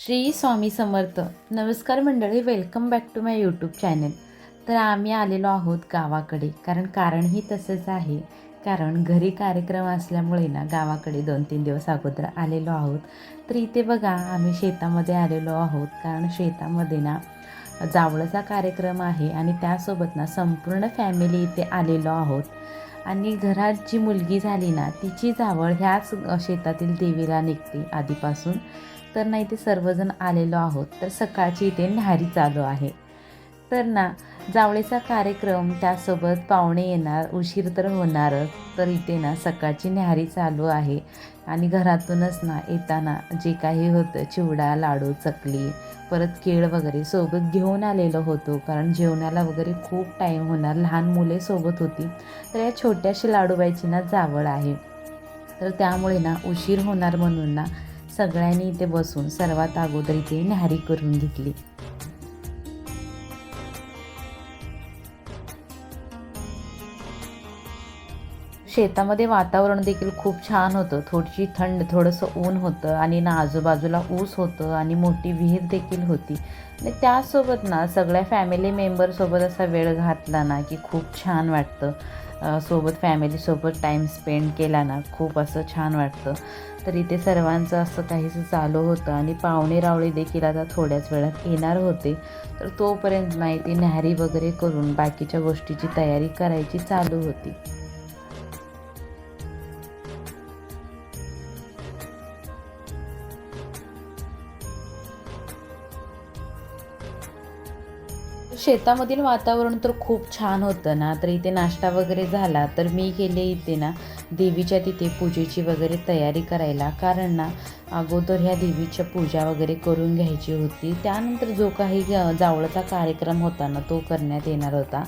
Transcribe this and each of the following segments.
श्री स्वामी समर्थ. नमस्कार मंडळी welcome back to my YouTube channel तर आम्ही आलेलो आहोत गावाकडे कारण कारणही तसंच आहे. कारण घरी कार्यक्रम असल्यामुळे ना गावाकडे दोन तीन दिवस अगोदर आलेलो आहोत. तर इथे बघा आम्ही शेतामध्ये आलेलो आहोत कारण शेतामध्ये ना जावळाचा कार्यक्रम आहे आणि त्यासोबत ना संपूर्ण फॅमिली इथे आलेलो आहोत. आणि घरात जी मुलगी झाली ना तिची जावळ ह्याच शेतातील देवीला निघते आधीपासून. तर ना इथे सर्वजण आलेलो आहोत. तर सकाळची इथे न्याहारी चालू आहे. तर ना जावळीचा कार्यक्रम त्यासोबत पाहुणे येणार उशीर तर होणारच तर इथे ना सकाळची न्याहारी चालू आहे. आणि घरातूनच ना येताना जे काही होतं चिवडा लाडू चकली परत केळ वगैरे सोबत घेऊन आलेलो होतो. कारण जेवणाला वगैरे खूप टाईम होणार लहान मुले सोबत होती. तर या छोट्याशी लाडूबाईची ना जावळ आहे. तर त्यामुळे ना उशीर होणार म्हणून ना सगळ्यांनी इथे बसून सर्वात अगोदर इथे न्याहारी करून घेतली. शेतामध्ये वातावरण देखील खूप छान होतं. थोडीशी थंड थोडंसं ऊन होतं आणि ना आजूबाजूला ऊस होतं आणि मोठी विहीर देखील होती. आणि त्यासोबत ना सगळ्या फॅमिली मेंबरसोबत असा वेळ घातला ना की खूप छान वाटतं. सोबत फॅमिलीसोबत टाईम स्पेंड केला ना खूप असं छान वाटतं. तर इथे सर्वांचं असं काहीसं चालू होतं आणि पाहुणे रावळे देखील आता थोड्याच वेळात येणार होते. तर तोपर्यंत नाही ती न्याहारी वगैरे करून बाकीच्या गोष्टीची तयारी करायची चालू होती. शेतामधील वातावरण तर खूप छान होतं ना. तर इथे नाश्ता वगैरे झाला तर मी गेले इथे ना देवीच्या तिथे पूजेची वगैरे तयारी करायला. कारण ना अगोदर ह्या देवीच्या पूजा वगैरे करून घ्यायची होती. त्यानंतर जो काही जावळाचा जावळचा कार्यक्रम होता ना तो करण्यात येणार होता.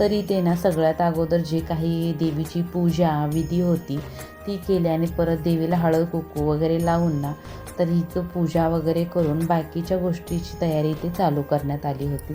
तर इथे ना सगळ्यात अगोदर जे काही देवीची पूजा विधी होती ती केली आणि परत देवीला हळद कुकू वगैरे लावून ना तर हिचं पूजा वगैरे करून बाकीच्या गोष्टीची तयारी इथे चालू करण्यात आली होती.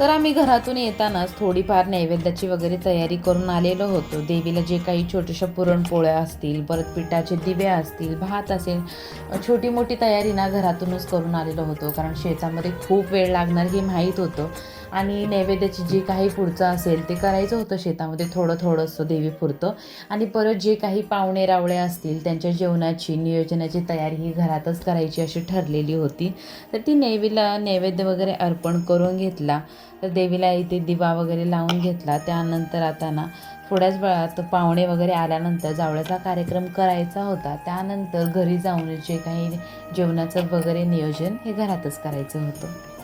तर आम्ही घरातून येतानाच थोडीफार नैवेद्याची वगैरे तयारी करून आलेलो होतो. देवीला जे काही छोट्याशा पुरणपोळ्या असतील परत पिठाचे दिवे असतील भात असेल छोटी मोठी तयारी ना घरातूनच करून आलेलो होतो. कारण शेतामध्ये खूप वेळ लागणार हे माहीत होतं. आणि नैवेद्याची जे काही पुढचं असेल ते करायचं होतं शेतामध्ये. थोडं थोडंसं देवी पुरतं. आणि परत जे काही पाहुणे रावळे असतील त्यांच्या जेवणाची नियोजनाची तयारी ही घरातच करायची अशी ठरलेली होती. तर ती नैवेला नैवेद्य वगैरे अर्पण करून घेतला. तर देवीला इथे दिवा वगैरे लावून घेतला. त्यानंतर आता ना थोड्याच वेळात पाहुणे वगैरे आल्यानंतर जावळ्याचा कार्यक्रम करायचा होता. त्यानंतर घरी जाऊन जे काही जेवणाचं वगैरे नियोजन हे घरातच करायचं होतं.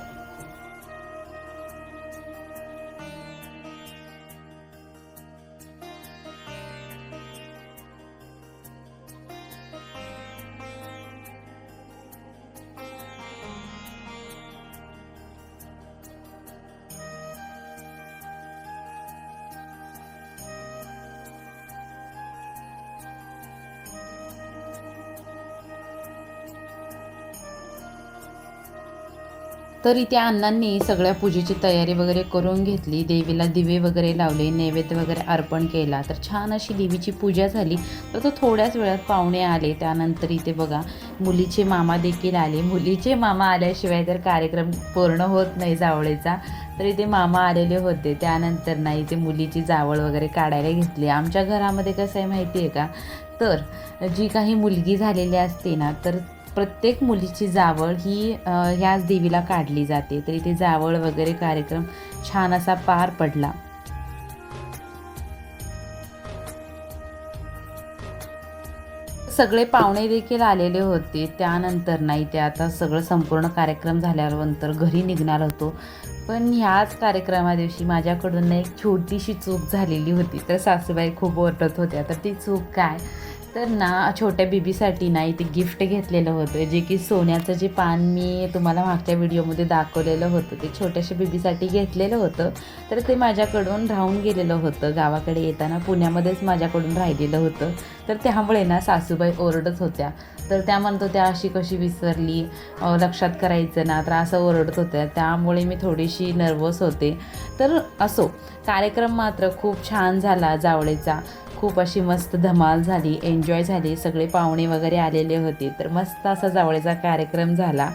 तर इथे अण्णांनी सगळ्या पूजेची तयारी वगैरे करून घेतली. देवीला दिवे वगैरे लावले नैवेद्य वगैरे अर्पण केला. तर छान अशी देवीची पूजा झाली. तर तो थोड्याच वेळात पाहुणे आले. त्यानंतर इथे बघा मुलीचे मामा देखील आले. मुलीचे मामा आल्याशिवाय तर कार्यक्रम पूर्ण होत नाही जावळीचा. तर इथे मामा आलेले होते. त्यानंतर ना इथे मुलीची जावळ वगैरे काढायला घेतली. आमच्या घरामध्ये कसं आहे माहिती आहे का? तर जी काही मुलगी झालेली असते ना तर प्रत्येक मुलीची जावळ ही ह्याच देवीला काढली जाते. तर इथे जावळ वगैरे कार्यक्रम छान असा पार पडला. सगळे पाहुणे देखील आलेले होते. त्यानंतर नाही ते आता सगळं संपूर्ण कार्यक्रम झाल्यानंतर घरी निघणार होतो. पण ह्याच कार्यक्रमा दिवशी माझ्याकडून एक छोटीशी चूक झालेली होती. तर सासूबाई खूप ओरडत होत्या. तर ती चूक काय? तर ना छोट्या बेबीसाठी ना इथे गिफ्ट घेतलेलं होतं. जे की सोन्याचं जे पान मी तुम्हाला मागच्या व्हिडिओमध्ये दाखवलेलं होतं ते छोट्याशा बेबीसाठी घेतलेलं होतं. तर ते माझ्याकडून राहून गेलेलं होतं. गावाकडे येताना पुण्यामध्येच माझ्याकडून राहिलेलं होतं. तर त्यामुळे ना सासूबाई ओरडत होत्या. तर त्या म्हणत होत्या अशी कशी विसरली लक्षात करायचं ना तर असं ओरडत होत्या. त्यामुळे मी थोडीशी नर्वस होते. तर असो कार्यक्रम मात्र खूप छान झाला जावळेचा. खूप अशी मस्त धमाल झाली एन्जॉय झाली. सगळे पाहुणे वगैरे आलेले होते. तर मस्त असा जावळेचा कार्यक्रम झाला.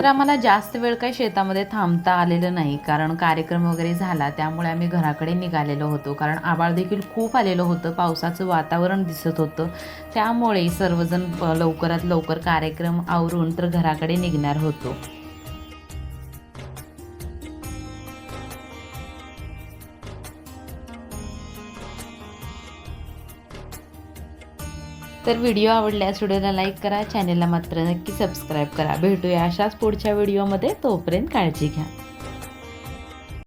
तर आम्हाला जास्त वेळ काही शेतामध्ये थांबता आलेलं नाही कारण कार्यक्रम वगैरे झाला त्यामुळे आम्ही घराकडे निघालेलो होतो. कारण आबाळ देखील खूप आलेलं होतं पावसाचं वातावरण दिसत होतं. त्यामुळे सर्वजण लवकरात लवकर कार्यक्रम आवरून तर घराकडे निघणार होतो. तर व्हिडिओ आवडल्यास व्हिडिओला लाईक करा. चॅनेलला मात्र नक्की सबस्क्राईब करा. भेटूया अशाच पुढच्या व्हिडिओमध्ये तोपर्यंत काळजी घ्या.